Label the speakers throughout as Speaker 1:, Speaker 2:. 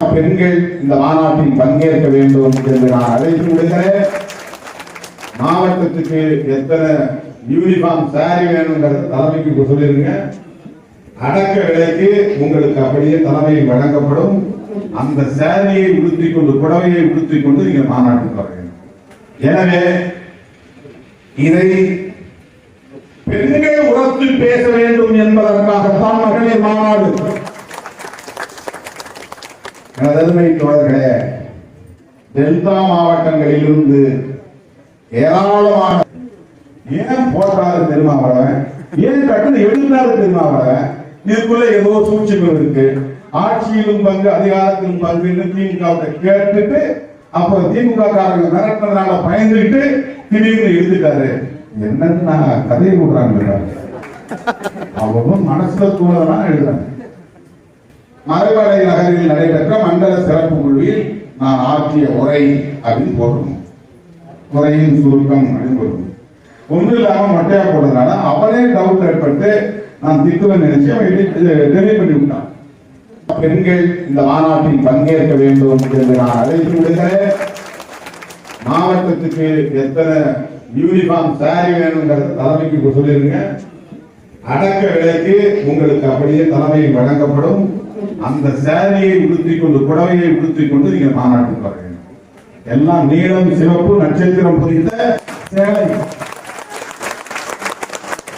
Speaker 1: பெண்கள் இந்த மாநாட்டில் பங்கேற்க வேண்டும் என்று நான் அழைத்து விடுகிறேன் மாவட்டத்துக்கு எத்தனை யூனிஃபார்ம் சாரி வேணுங்கிற தலைமைக்கு சொல்லிருங்க. அடக்க விலைக்கு உங்களுக்கு அப்படியே தலைமையில் வழங்கப்படும். அந்த சாரியை உடுத்திக் கொண்டு புடவையை உடுத்திக் கொண்டு நீங்க மாநாட்டுக்கு வர வேண்டும். எனவே இதை பெண்கள் உரத்து பேச வேண்டும் என்பதற்காகத்தான் மகளிர் மாநாடு எனதருமை தோழர்களே டெல்டா மாவட்டங்களிலிருந்து ஏராளமான ஏன் போட்டாரு திருமாவளவன் ஏன் கட்டணம் எழுதினாரு திருமாவளவன் இதுக்குள்ள ஏதோ சூழ்ச்சிகள் இருக்கு. ஆட்சியிலும் பங்கு அதிகாரத்திலும் பங்குன்னு திமுக கேட்டுட்டு அப்புறம் திமுக காரங்க மிரட்டினதுனால பயந்துகிட்டு திடீர்னு எழுதிட்டாரு. என்னன்னு நான் கதையை விடுறாங்க அவங்க மனசுல தூணதான் எழுதுறாங்க. மறைமலை நகரில் நடைபெற்ற மண்டல சிறப்பு குழுவில் நான் ஆற்றிய உரை அப்படின்னு போடணும் உரையின் சுருக்கம் அப்படின்னு போடணும் ஒன்றும் இல்லாம மொட்டையா போடுறதுனால அவனே டவுட் ஏற்பட்டு நான் திட்டுவேன் நினைச்சு அவன் பண்ணி விட்டான் பெண்கள் இந்த மாநாட்டில் பங்கேற்க வேண்டும் என்று நான் அழைத்து விடுகிறேன். மாவட்டத்துக்கு எத்தனை யூனிஃபார்ம் சாரி வேணுங்கிறத தலைமைக்கு சொல்லிருங்க அடக்க விலைக்கு உங்களுக்கு அப்படியே தலைமை வழங்கப்படும். அந்த சேலையை உடுத்திக் கொண்டு புடவையை உடுத்திக் கொண்டு நீங்க மாநாட்டுக்கு வர வேண்டும். எல்லாம் நீளம் சிவப்பு நட்சத்திரம் பொறித்த சேலை.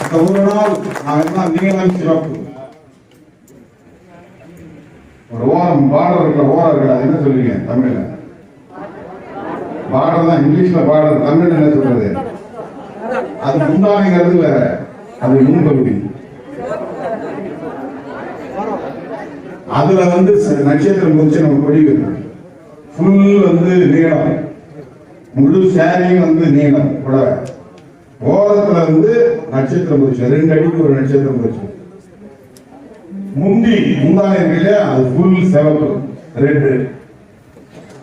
Speaker 1: அந்த ஒரு நாள் நான் எல்லாம் நீளம் சிவப்பு. ஒரு ஓரம் பார்டர் இருக்கிற ஓரம் இருக்கிற அது என்ன சொல்றீங்க? தமிழ்ல. பார்டர் தான் இங்கிலீஷ்ல பார்டர். தமிழ்ல என்ன சொல்றது? அது முந்தானைங்கிறது வேற. அது முன்பகுதி. அதுல வந்து ச- நட்சத்திரம் குறிச்சு நம்ம கொடி வைக்கணும் ஃபுல் வந்து நீளம். முழு சேரையும் வந்து நீளம் கூட ஓரத்துல வந்து நட்சத்திரம் குறிச்சு ரெண்டு அடிக்கு ஒரு நட்சத்திரம் குறிச்சு முந்தி முந்தான இருக்கு அது ஃபுல் சிவப்பு. ரெண்டு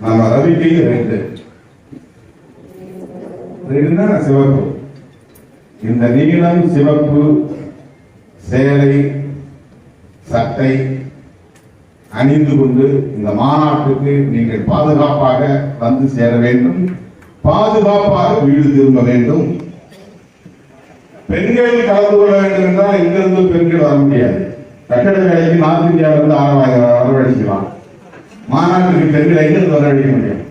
Speaker 1: நம்ம ரவிக்கையும் ரெண்டு ரெண்டுன்னா சிவப்பு. இந்த நீளம் சிவப்பு சேலை சட்டை அணிந்து கொண்டு இந்த மாநாட்டுக்கு நீங்கள் பாதுகாப்பாக வந்து சேர வேண்டும். பாதுகாப்பாக வீடு திரும்ப வேண்டும். பெண்கள் கலந்து கொள்ள வேண்டும் என்றால் இங்கிருந்து பெண்கள் வர முடியாது. கட்டட வேலைக்கு நார்த் இந்தியாவிலிருந்து ஆரவாய் வரவழைக்கலாம். மாநாட்டுக்கு பெண்கள் எங்கிருந்து வரவழைக்க முடியும்?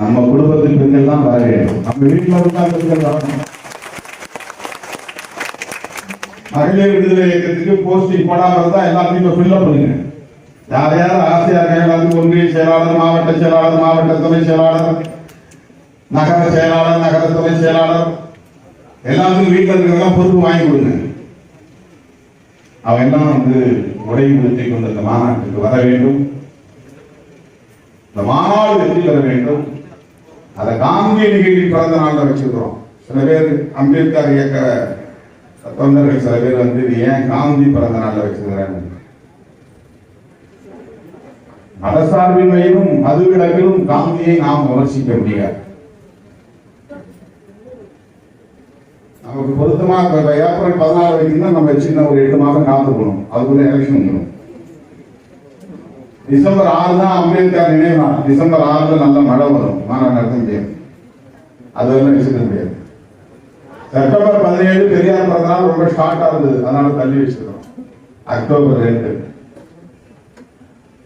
Speaker 1: நம்ம குடும்பத்தில் பெண்கள் தான் வர வேண்டும். நம்ம வீட்டில் இருந்தால் பெண்கள் வரணும் மகளிர் விடுதலை இயக்கத்துக்கு போஸ்டிங் போடாமல் இருந்தா எல்லாத்தையும் இப்போ ஃபில்அப் பண்ணுங்க. யார் யார் ஆசையா இருக்காங்க ஒன்றிய செயலாளர் மாவட்ட செயலாளர் மாவட்ட துணை செயலாளர் நகர செயலாளர் நகர துணை செயலாளர் எல்லாத்துக்கும் வீட்டில் இருக்கிறவங்க பொறுப்பு வாங்கி கொடுங்க. அவன் எல்லாம் வந்து உடை உடுத்தி கொண்டு இந்த மாநாட்டுக்கு வர வேண்டும்? இந்த மாநாடு வெற்றி பெற வேண்டும்? அதை காந்தியடிகளின் பிறந்த நாளில் வச்சிருக்கிறோம் சில பேர் அம்பேத்கர் இயக்க தொண்டர்கள் சில பேர் வந்து ஏன் காந்தி பிறந்த நாளில் வச்சிருக்கிறாங்க மதசார்பின்மையிலும் மதுவிலக்கிலும் காந்தியை நாம் விமர்சிக்க முடியாது. நமக்கு பொருத்தமா ஏப்ரல் பதினாறு வரைக்கும் தான் நம்ம சின்ன ஒரு எட்டு மாதம் காத்துக்கணும் அதுக்குள்ள எலெக்ஷன் வந்துடும். டிசம்பர் ஆறு தான் அம்பேத்கர் நினைவா டிசம்பர் ஆறுல நல்ல மழை வரும். மாநாடு நடத்த முடியாது அதெல்லாம் வச்சுக்க முடியாது. செப்டம்பர் பதினேழு பெரியார் பிறந்தநாள் ரொம்ப ஸ்டார்ட் ஆகுது அதனால தள்ளி வச்சிருக்கோம் அக்டோபர் ரெண்டு.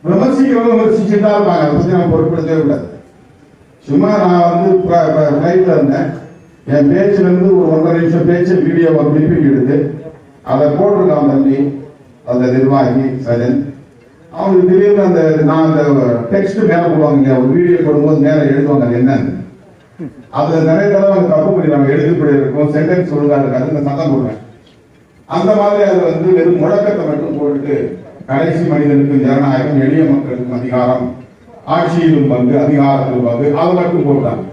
Speaker 1: விமர்சிக்கிறவங்க விமர்சிச்சுட்டு தான் இருப்பாங்க. அதை பற்றி நான் பொருட்படுத்தவே கூடாது. சும்மா நான் வந்து ஃபிளைட்ல இருந்தேன். என் பேச்சுலேருந்து ஒரு ஒன்றரை நிமிஷம் பேச்சு வீடியோவை கிளிப்பிங் எடுத்து அதை போட்டிருக்கான் தம்பி. அந்த நிர்வாகி சஜன். அவங்களுக்கு திடீர்னு அந்த நான் அந்த டெக்ஸ்ட் மேலே போடுவாங்க ஒரு வீடியோ போடும்போது மேலே எழுதுவாங்க அது என்னன்னு. அதுல நிறைய தடவை அவங்க தப்பு பண்ணிடுவாங்க எழுத்துப்படி இருக்கும். சென்டென்ஸ் ஒழுங்கா இருக்காது. நான் சத்தம் போடுவேன். அந்த மாதிரி அது வந்து வெறும் முழக்கத்தை மட்டும் போட்டுட்டு கடைசி மனிதனுக்கும் ஜனநாயகம் எளிய மக்களுக்கும் அதிகாரம். ஆட்சியிலும் பங்கு அதிகாரத்திலும் பங்கு அது மட்டும் போட்டாங்க.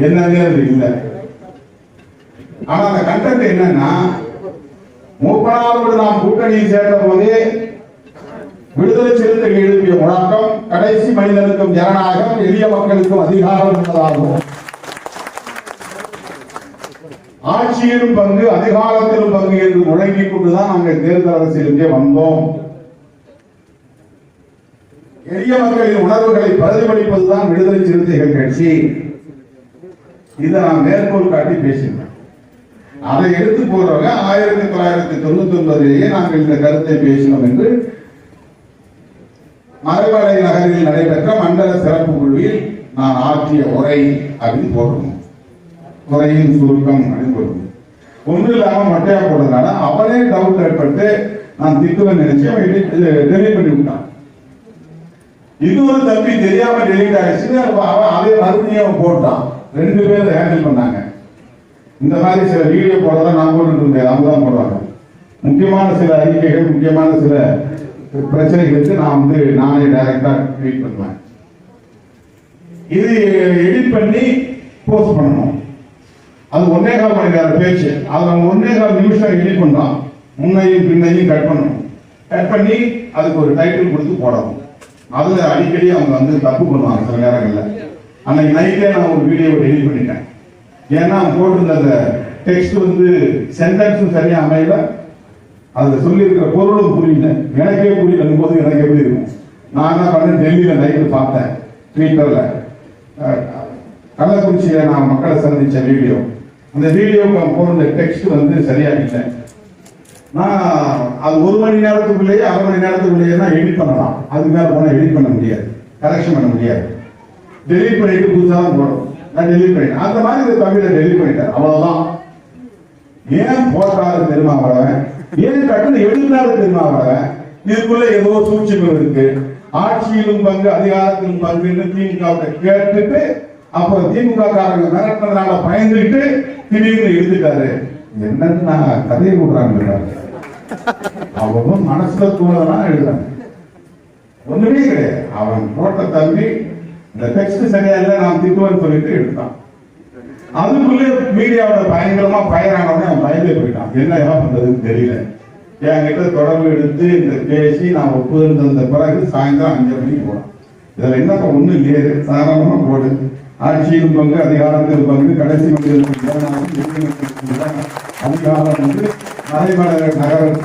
Speaker 1: என்னன்னே அது இல்லை. ஆனா அந்த கண்டென்ட் என்னன்னா மூப்பனாரோடு நாம் கூட்டணியில் சேர்ந்த போதே விடுதலை சிறுத்தைகள் எழுப்பிய முழக்கம் கடைசி மனிதனுக்கும் ஜனநாயகம் எளிய மக்களுக்கும் அதிகாரம் என்பதாகும். ஆட்சியிலும் பங்கு அதிகாரத்திலும் பங்கு என்று முழங்கிக் கொண்டுதான் நாங்கள் தேர்தல் அரசியலுக்கே வந்தோம். எளிய மக்களின் உணர்வுகளை பிரதிபலிப்பதுதான் விடுதலை சிறுத்தைகள் கட்சி. இதை நான் மேற்கோள் காட்டி பேசினேன். அதை எடுத்து போறவங்க ஆயிரத்தி தொள்ளாயிரத்தி தொண்ணூத்தி ஒன்பதிலேயே நாங்கள் இந்த கருத்தை பேசினோம் என்று மறைமலை நகரில் நடைபெற்ற மண்டல சிறப்பு குழுவில் நான் ஆற்றிய உரை அப்படின்னு போடணும் உரையின் சுருக்கம் அப்படின்னு போடணும் ஒன்றும் இல்லாம மட்டையா போடுறதுனால அவனே டவுட் ஏற்பட்டு நான் திட்டுவேன் நினைச்சு அவன் டெலிட் பண்ணி விட்டான் இது ஒரு தப்பி தெரியாம டெலிட் ஆயிடுச்சு அவன் அதே மறுபடியும் அவன் போட்டான் ரெண்டு பேரும் ஹேண்டில் பண்ணாங்க. இந்த மாதிரி சில வீடியோ போடுறதா நான் போட்டு முடியாது அவங்க தான் போடுவாங்க. முக்கியமான சில அறிக்கைகள் முக்கியமான சில பிரச்சனைகளுக்கு நான் வந்து நானே டைரக்டா ட்வீட் பண்ணுவேன். இது எடிட் பண்ணி போஸ்ட் பண்ணணும். அது ஒன்னே கால் மணி நேரம் பேச்சு. அதை நம்ம ஒன்னே கால் நிமிஷம் எடிட் பண்ணலாம் முன்னையும் பின்னையும் கட் பண்ணணும். கட் பண்ணி அதுக்கு ஒரு டைட்டில் கொடுத்து போடணும். அதுல அடிக்கடி அவங்க வந்து தப்பு பண்ணுவாங்க சில நேரங்களில். அன்னைக்கு நைட்டே நான் ஒரு வீடியோ டெலிட் பண்ணிட்டேன். ஏன்னா அவங்க போட்டிருந்த அந்த டெக்ஸ்ட் வந்து சென்டென்ஸும் சரியா அமையல. அதுல சொல்லியிருக்கிற பொருளும் புரியல. எனக்கே புரியல. போது எனக்கு எப்படி இருக்கும்? நான் என்ன பண்ணேன்? டெல்லியில நைட்டு பார்த்தேன். ட்விட்டர்ல கள்ளக்குறிச்சியில் கள்ளக்குறிச்சியில நான் மக்களை சந்திச்ச வீடியோ அந்த வீடியோக்கு அவன் போடுற டெக்ஸ்ட் வந்து சரியா இல்லை. நான் அது ஒரு மணி நேரத்துக்குள்ளேயே அரை மணி நேரத்துக்குள்ளேயே தான் எடிட் பண்ணலாம். அதுக்கு மேலே போனால் எடிட் பண்ண முடியாது. கரெக்ஷன் பண்ண முடியாது. டெலிட் பண்ணிட்டு புதுசாக தான் போடும் நான் டெலிட் பண்ணிட்டேன். அந்த மாதிரி இந்த தமிழை டெலிட் பண்ணிட்டேன். அவ்வளோதான் ஏன் போட்டாரு திருமாவளவன் ஏன் கட்டணம் எழுதினாரு திருமாவளவன் இதுக்குள்ள ஏதோ சூழ்ச்சிகள் இருக்கு. ஆட்சியிலும் பங்கு அதிகாரத்திலும் பங்குன்னு திமுக கேட்டுட்டு அப்புறம் திமுக காரங்க மிரட்டினதுனால பயந்துட்டு திடீர்னு எழுதிட்டாரு என்னன்னு நான் கதையை விடுறாங்க அவங்க மனசுல தூணதான் எழுதுறாங்க. ஒண்ணுமே கிடையாது. அவன் போட்ட தம்பி இந்த டெக்ஸ்ட் சரியா இல்லை நான் திட்டுவேன்னு சொல்லிட்டு எடுத்தான். அதுக்குள்ளே மீடியாவோட பயங்கரமா பயரானவனே அவன் பயந்து போயிட்டான். என்ன என்ன பண்றதுன்னு தெரியல. என்கிட்ட தொடர்பு எடுத்து இந்த பேசி நான் ஒப்புதல் தந்த பிறகு சாயந்தரம் அஞ்சு மணிக்கு போனான் இதுல என்னப்பா ஒண்ணும் இல்லையே. சாதாரணமா போடு. ஆட்சியில் பங்கு அதிகாரத்தில் பங்கு கடைசி அதிகாரம் வந்து மறைமலர் நகர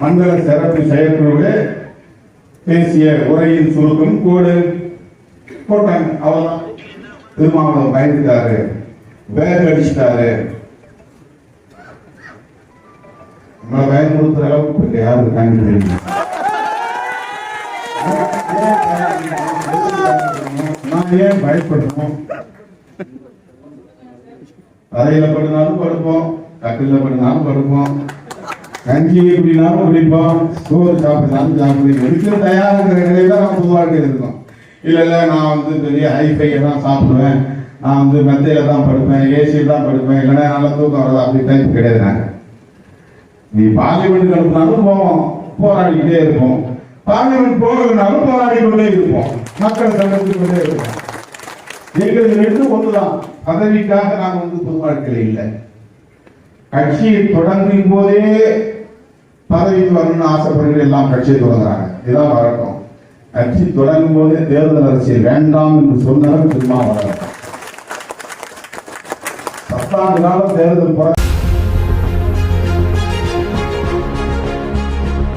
Speaker 1: மண்டல சிறப்பு செயற்குழுவே பேசிய உரையின் சுருக்கம் கோடு. போட்டாங்க. அவ்வளவுதான். திருமாவளவன் பயந்துட்டாரு. பேக் அடிச்சிட்டாரு. நம்மளை பயன்படுத்துற அளவுக்கு இப்ப யாரும் இருக்காங்கன்னு தெரியும் நான் ஏன் பயப்படணும் தரையில படுனாலும் படுப்போம் கட்டில படுனாலும் படுப்போம் கஞ்சி குடினாலும் குடிப்போம் சோறு சாப்பிட்டாலும் சாப்பிடுவோம். இருக்கிற தயாரிக்கிற நிலையில நான் பொதுவாக இருக்கோம். இல்லை இல்லை நான் வந்து பெரிய ஹைஃபை தான் சாப்பிடுவேன். நான் வந்து மெத்தையில தான் படுப்பேன் ஏசியில் தான் படுப்பேன். இல்லைன்னா நல்லா தூக்கம் வராது. அப்படி டைப் கிடையாது நாங்கள் நீ பார்லிமெண்ட் அனுப்பினாலும் போவோம். போராடிக்கிட்டே இருப்போம். பார்லிமெண்ட் போகலனாலும் போராடி கொண்டே இருப்போம். மக்களை சந்தித்து கொண்டே இருப்போம். எங்களுக்கு ரெண்டு ஒன்றுதான். பதவிக்காக நாங்கள் வந்து பொது வாழ்க்கையில் இல்லை. கட்சியை தொடங்கும் போதே பதவிக்கு வரணும்னு ஆசைப்படுகிற எல்லாம் கட்சியை தொடங்குறாங்க. இதான் வழக்கம். கட்சி தொடங்கும் போதே தேர்தல் அரசியல் வேண்டாம் என்று சொன்னவர் திரும்ப வழக்கம் பத்தாண்டு காலம் தேர்தல் புற